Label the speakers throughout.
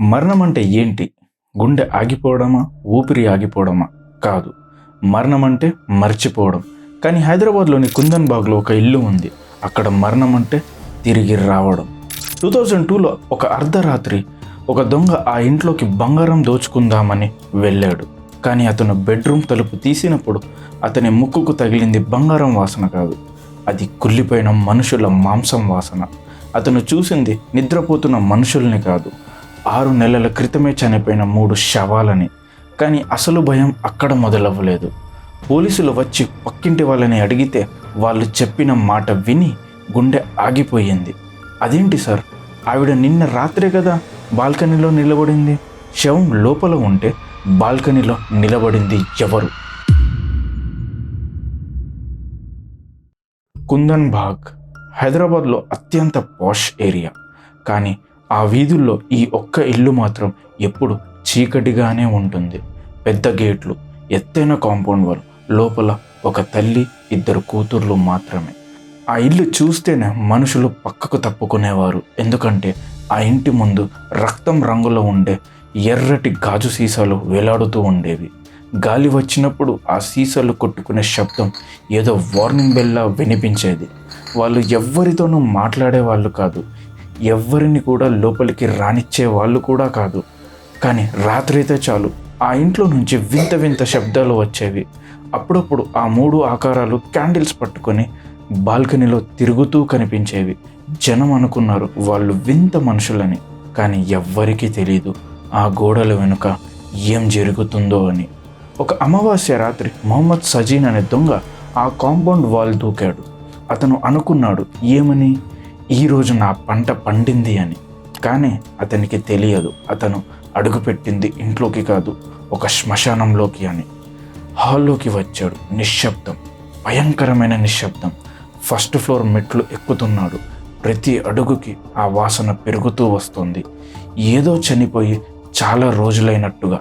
Speaker 1: మరణం అంటే ఏంటి? గుండె ఆగిపోవడమా? ఊపిరి ఆగిపోవడమా? కాదు. మరణం అంటే మర్చిపోవడం. కానీ హైదరాబాద్లోని కుందన్ బాగ్లో ఒక ఇల్లు ఉంది. అక్కడ మరణం అంటే తిరిగి రావడం. టూ థౌజండ్ టూలో ఒక అర్ధరాత్రి ఒక దొంగ ఆ ఇంట్లోకి బంగారం దోచుకుందామని వెళ్ళాడు. కానీ అతను బెడ్రూమ్ తలుపు తీసినప్పుడు అతని ముక్కుకు తగిలింది బంగారం వాసన కాదు. అది కుళ్ళిపోయిన మనుషుల మాంసం వాసన. అతను చూసింది నిద్రపోతున్న మనుషుల్ని కాదు. ఆరు నెలల క్రితమే చనిపోయిన మూడు శవాలని. కానీ అసలు భయం అక్కడ మొదలవ్వలేదు. పోలీసులు వచ్చి పక్కింటి వాళ్ళని అడిగితే వాళ్ళు చెప్పిన మాట విని గుండె ఆగిపోయింది. అదేంటి సార్? ఆవిడ నిన్న రాత్రే కదా బాల్కనీలో నిలబడింది. శవం లోపల ఉంటే బాల్కనీలో నిలబడింది ఎవరు? కుందన్ బాగ్ హైదరాబాద్లో అత్యంత పాష్ ఏరియా. కానీ ఆ వీధుల్లో ఈ ఒక్క ఇల్లు మాత్రం ఎప్పుడు చీకటిగానే ఉంటుంది. పెద్ద గేట్లు ఎత్తైన కాంపౌండ్ వాల్ లోపల ఒక తల్లి ఇద్దరు కూతుర్లు మాత్రమే. ఆ ఇల్లు చూస్తేనే మనుషులు పక్కకు తప్పుకునేవారు. ఎందుకంటే ఆ ఇంటి ముందు రక్తం రంగులో ఉండే ఎర్రటి గాజు సీసాలు వేలాడుతూ ఉండేవి. గాలి వచ్చినప్పుడు ఆ సీసాలు కొట్టుకునే శబ్దం ఏదో వార్నింగ్ బెల్లా వినిపించేది. వాళ్ళు ఎవ్వరితోనూ మాట్లాడే వాళ్ళు కాదు. ఎవరిని కూడా లోపలికి రానిచ్చే వాళ్ళు కూడా కాదు. కానీ రాత్రి అయితే చాలు. ఆ ఇంట్లో నుంచి వింత వింత శబ్దాలు వచ్చేవి. అప్పుడప్పుడు ఆ మూడు ఆకారాలు క్యాండిల్స్ పట్టుకొని బాల్కనీలో తిరుగుతూ కనిపించేవి. జనం అనుకున్నారు వాళ్ళు వింత మనుషులని. కానీ ఎవ్వరికీ తెలియదు ఆ గోడల వెనుక ఏం జరుగుతుందో అని. ఒక అమావాస్య రాత్రి మొహమ్మద్ సజీన్ అనే దొంగ ఆ కాంపౌండ్ వాల్ దూకాడు. అతను అనుకున్నాడు ఏమని? ఈరోజు నా పంట పండింది అని. కానీ అతనికి తెలియదు. అతను అడుగుపెట్టింది ఇంట్లోకి కాదు ఒక శ్మశానంలోకి అని. హాల్లోకి వచ్చాడు. నిశ్శబ్దం. భయంకరమైన నిశ్శబ్దం. ఫస్ట్ ఫ్లోర్ మెట్లు ఎక్కుతున్నాడు. ప్రతి అడుగుకి ఆ వాసన పెరుగుతూ వస్తుంది. ఏదో చనిపోయి చాలా రోజులైనట్టుగా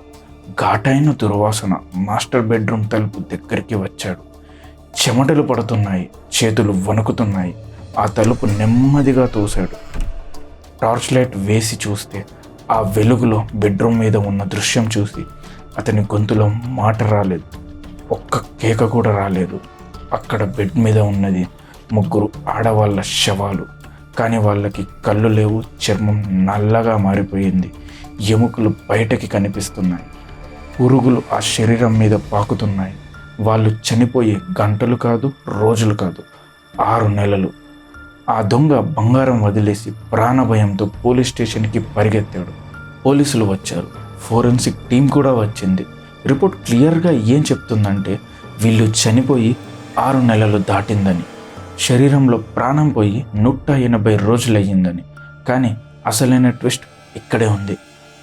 Speaker 1: ఘాటైన దుర్వాసన మాస్టర్ బెడ్రూమ్ తలుపు దగ్గరికి వచ్చాడు. చెమటలు పడుతున్నాయి. చేతులు వణుకుతున్నాయి. ఆ తలుపు నెమ్మదిగా తోశాడు. టార్చ్ లైట్ వేసి చూస్తే ఆ వెలుగులో బెడ్రూమ్ మీద ఉన్న దృశ్యం చూసి అతని గొంతులో మాట రాలేదు. ఒక్క కేక కూడా రాలేదు. అక్కడ బెడ్ మీద ఉన్నది ముగ్గురు ఆడవాళ్ళ శవాలు. కానీ వాళ్ళకి కళ్ళు లేవు చర్మం నల్లగా మారిపోయింది. ఎముకలు బయటకి కనిపిస్తున్నాయి. పురుగులు ఆ శరీరం మీద పాకుతున్నాయి. వాళ్ళు చనిపోయే గంటలు కాదు రోజులు కాదు ఆరు నెలలు. ఆ దొంగ బంగారం వదిలేసి ప్రాణభయంతో పోలీస్ స్టేషన్కి పరిగెత్తాడు. పోలీసులు వచ్చారు. ఫోరెన్సిక్ టీం కూడా వచ్చింది. రిపోర్ట్ క్లియర్గా ఏం చెప్తుందంటే వీళ్ళు చనిపోయి ఆరు నెలలు దాటిందని శరీరంలో ప్రాణం పోయి నూట ఎనభై రోజులయ్యిందని. కానీ అసలైన ట్విస్ట్ ఇక్కడే ఉంది.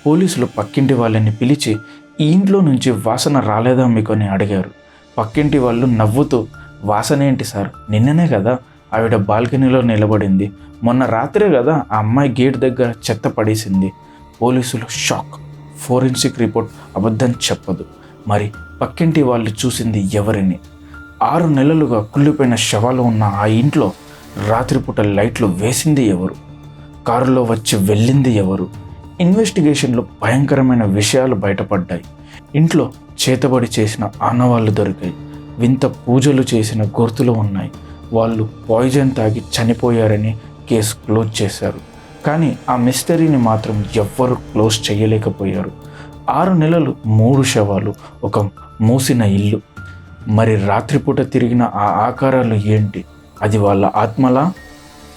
Speaker 1: పోలీసులు పక్కింటి వాళ్ళని పిలిచి ఈ ఇంట్లో నుంచి వాసన రాలేదా? మీకు అని అడిగారు. పక్కింటి వాళ్ళు నవ్వుతూ వాసన ఏంటి సార్? నిన్ననే కదా ఆవిడ బాల్కనీలో నిలబడింది. మొన్న రాత్రే కదా ఆ అమ్మాయి గేట్ దగ్గర చెత్త పడేసింది. పోలీసులు షాక్. ఫోరెన్సిక్ రిపోర్ట్ అబద్ధం చెప్పదు. మరి పక్కింటి వాళ్ళు చూసింది ఎవరిని? ఆరు నెలలుగా కుళ్ళిపోయిన శవాలు ఉన్న ఆ ఇంట్లో రాత్రిపూట లైట్లు వేసింది ఎవరు? కారులో వచ్చి వెళ్ళింది ఎవరు? ఇన్వెస్టిగేషన్లో భయంకరమైన విషయాలు బయటపడ్డాయి. ఇంట్లో చేతబడి చేసిన ఆనవాళ్ళు దొరికాయి. వింత పూజలు చేసిన గుర్తులు ఉన్నాయి. వాళ్ళు పాయిజన్ తాగి చనిపోయారని కేసు క్లోజ్ చేశారు. కానీ ఆ మిస్టరీని మాత్రం ఎవ్వరూ క్లోజ్ చేయలేకపోయారు. ఆరు నెలలు మూడు శవాలు ఒక మూసిన ఇల్లు. మరి రాత్రిపూట తిరిగిన ఆ ఆకారాలు ఏంటి? అది వాళ్ళ ఆత్మలా?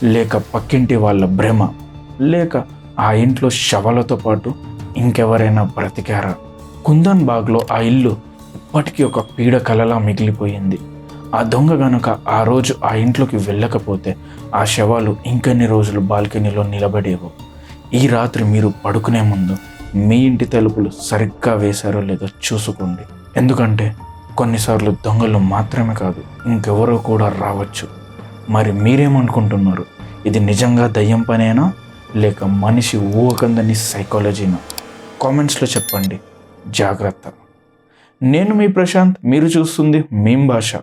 Speaker 1: లేక పక్కింటి వాళ్ళ భ్రమ? లేక ఆ ఇంట్లో శవాలతో పాటు ఇంకెవరైనా బ్రతికారా? కుందన్ బాగ్లో ఆ ఇల్లు ఇప్పటికీ ఒక పీడ కలలా మిగిలిపోయింది. ఆ దొంగ గనుక ఆ రోజు ఆ ఇంట్లోకి వెళ్ళకపోతే ఆ శవాలు ఇంకెన్ని రోజులు బాల్కనీలో నిలబడేవో? ఈ రాత్రి మీరు పడుకునే ముందు మీ ఇంటి తలుపులు సరిగ్గా వేశారో లేదో చూసుకోండి. ఎందుకంటే కొన్నిసార్లు దొంగలు మాత్రమే కాదు ఇంకెవరో కూడా రావచ్చు. మరి మీరేమనుకుంటున్నారు? ఇది నిజంగా దయ్యం పనేనా? లేక మనిషి ఊహకందని సైకాలజీనా? కామెంట్స్లో చెప్పండి. జాగ్రత్త. నేను మీ ప్రశాంత్ మీరు చూస్తుంది మేం భాష.